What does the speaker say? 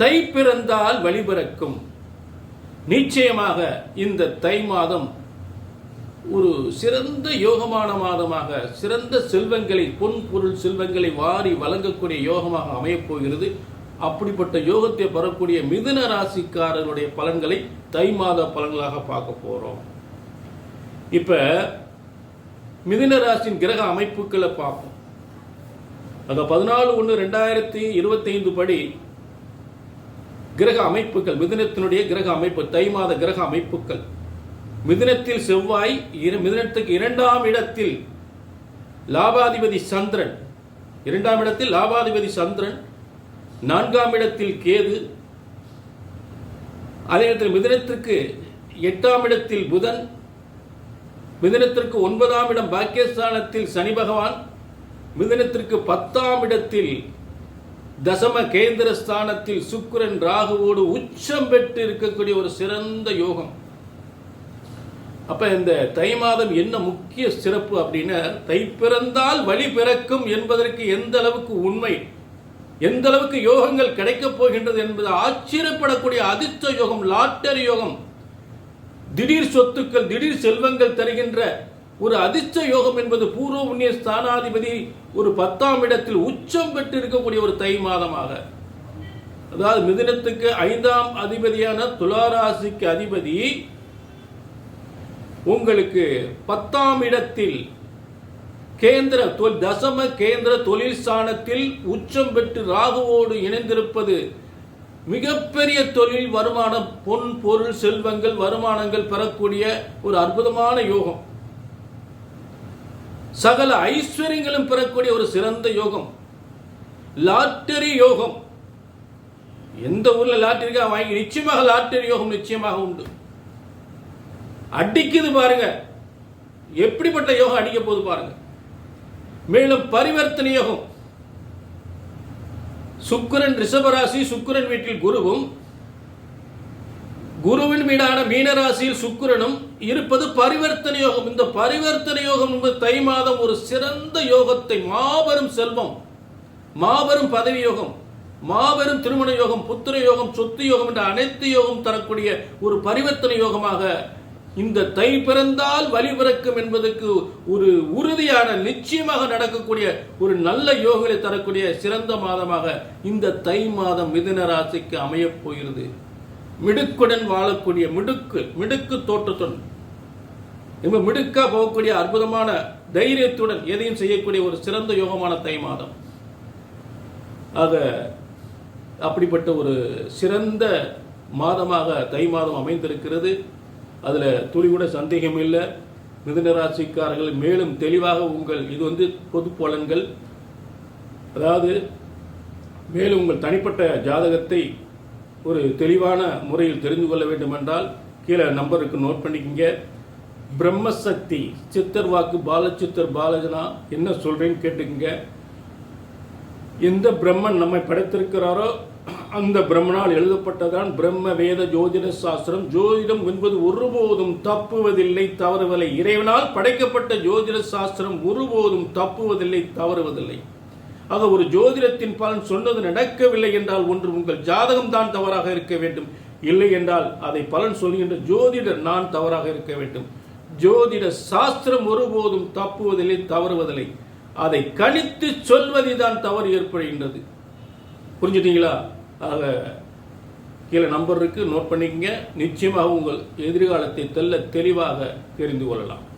தை பிறந்தால் வழிபிறக்கும் நிச்சயமாக இந்த தை மாதம் ஒரு சிறந்த யோகமான மாதமாக சிறந்த செல்வங்களை பொன் பொருள் செல்வங்களை வாரி வழங்கக்கூடிய யோகமாக அமையப்போகிறது அப்படிப்பட்ட யோகத்தை பெறக்கூடிய மிதுன ராசிக்காரருடைய பலன்களை தை மாத பலன்களாக பார்க்க போகிறோம் இப்போ மிதுன ராசியின் கிரக அமைப்புகளை பார்ப்போம். அந்த பதினாலு ஒன்று ரெண்டாயிரத்தி இருபத்தைந்து படி கிரக அமைப்புகள் மிதுனத்தினுடைய கிரக அமைப்பு தை மாத கிரக அமைப்புகள். மிதுனத்தில் செவ்வாய் மிதுனத்துக்கு இரண்டாம் இடத்தில் லாபாதிபதி சந்திரன். இரண்டாம் இடத்தில் லாபாதிபதி சந்திரன் நான்காம் இடத்தில் கேது. அதே நேரத்தில் மிதுனத்திற்கு எட்டாம் இடத்தில் புதன். மிதுனத்திற்கு ஒன்பதாம் இடம் பாக்கியஸ்தானத்தில் சனி பகவான். மிதுனத்திற்கு பத்தாம் இடத்தில் தசம கேந்திர ஸ்தானத்தில் சுக்கரன் ராகுவோடு உச்சம் பெற்று இருக்கக்கூடிய ஒரு சிறந்த யோகம். அப்ப இந்த தை மாதம் என்ன முக்கிய சிறப்பு அப்படின்னா தை பிறந்தால் வழி பிறக்கும் என்பதற்கு எந்த அளவுக்கு உண்மை எந்த அளவுக்கு யோகங்கள் கிடைக்கப் போகின்றது என்பது ஆச்சரியப்படக்கூடிய அதிர்ஷ்ட யோகம் லாட்டரி யோகம். திடீர் சொத்துக்கள் திடீர் செல்வங்கள் தருகின்ற ஒரு அதிர்ஷ்ட யோகம் என்பது பூர்வ புண்ணிய ஸ்தானாதிபதி ஒரு பத்தாம் இடத்தில் உச்சம் பெற்று இருக்கக்கூடிய ஒரு தை மாதமாக. அதாவது மிதினத்துக்கு ஐந்தாம் அதிபதியான துளாராசிக்கு அதிபதி உங்களுக்கு பத்தாம் இடத்தில் கேந்திர தொல் தசம கேந்திர தொழில் ஸ்தானத்தில் உச்சம் பெற்று ராகுவோடு இணைந்திருப்பது மிகப்பெரிய தொழில் வருமானம் பொன் பொருள் செல்வங்கள் வருமானங்கள் பெறக்கூடிய ஒரு அற்புதமான யோகம். சகல ஐஸ்வர்யங்களும் பெறக்கூடிய ஒரு சிறந்த யோகம். லாட்டரி யோகம். எந்த ஊர்ல லாட்டரிக்கா வாங்கி நிச்சயமாக லாட்டரி யோகம் நிச்சயமாக உண்டு. அடிக்குது பாருங்க. எப்படிப்பட்ட யோகம் அடிக்க போது பாருங்க. மேலும் பரிவர்த்தனை யோகம். சுக்கிரன் ரிஷபராசி சுக்கரன் வீட்டில் குருவும் குருவின் வீடான மீனராசியில் சுக்கிரனும் இருப்பது பரிவர்த்தனை யோகம். இந்த பரிவர்த்தனை யோகம் என்பது தை மாதம் ஒரு சிறந்த யோகத்தை மாபெரும் செல்வம் மாபெரும் பதவி யோகம் மாபெரும் திருமண யோகம் புத்திர யோகம் சொத்து யோகம் என்ற அனைத்து யோகம் தரக்கூடிய ஒரு பரிவர்த்தனை யோகமாக இந்த தை பிறந்தால் வழி பிறக்கும் என்பதற்கு ஒரு உறுதியான நிச்சயமாக நடக்கக்கூடிய ஒரு நல்ல யோகங்களை தரக்கூடிய சிறந்த மாதமாக இந்த தை மாதம் மிதுன ராசிக்கு அமையப் போகிறது. மிடுக்குடன் வாழக்கூடிய மிடுக்கு மிடுக்கு தோற்றத்துடன். இவங்க மிடுக்கா போகக்கூடிய அற்புதமான தைரியத்துடன் எதையும் செய்யக்கூடிய ஒரு சிறந்த யோகமான தை மாதம். ஆக அப்படிப்பட்ட ஒரு சிறந்த மாதமாக தை மாதம் அமைந்திருக்கிறது. அதில் துளி கூட சந்தேகம் இல்லை. மிதுனராசிக்காரர்கள் மேலும் தெளிவாக உங்கள் இது வந்து பொது பலன்கள். அதாவது மேலும் உங்கள் தனிப்பட்ட ஜாதகத்தை ஒரு தெளிவான முறையில் தெரிந்து கொள்ள வேண்டுமென்றால் கீழே நம்பருக்கு நோட் பண்ணிக்கங்க. பிரம்மசக்தி சித்தர் வாக்கு பாலச்சித்தர் பாலஜனா என்ன சொல்றேன்னு கேட்டுக்கங்க. எந்த பிரம்மன் நம்மை படைத்திருக்கிறாரோ அந்த பிரம்மனால் எழுதப்பட்டதான் பிரம்ம வேத ஜோதிட சாஸ்திரம். ஜோதிடம் என்பது ஒருபோதும் தப்புவதில்லை தவறுவதில்லை. இறைவனால் படைக்கப்பட்ட ஜோதிட சாஸ்திரம் ஒருபோதும் தப்புவதில்லை தவறுவதில்லை. ஆக ஒரு ஜோதிடத்தின் பலன் சொன்னது நடக்கவில்லை என்றால் ஒன்று உங்கள் ஜாதகம் தான் தவறாக இருக்க வேண்டும். இல்லை என்றால் அதை பலன் சொல்கின்ற ஜோதிடர் நான் தவறாக இருக்க வேண்டும். ஜோதிட சாஸ்திரம் ஒருபோதும் தப்புவதில்லை தவறுவதில்லை. அதை கணித்து சொல்வதில்தான் தவறு ஏற்படுகின்றது. புரிஞ்சுட்டீங்களா? ஆக கீழே நம்பர் இருக்கு நோட் பண்ணிக்கங்க. நிச்சயமாக உங்கள் எதிர்காலத்தை தெல்ல தெளிவாக தெரிந்து கொள்ளலாம்.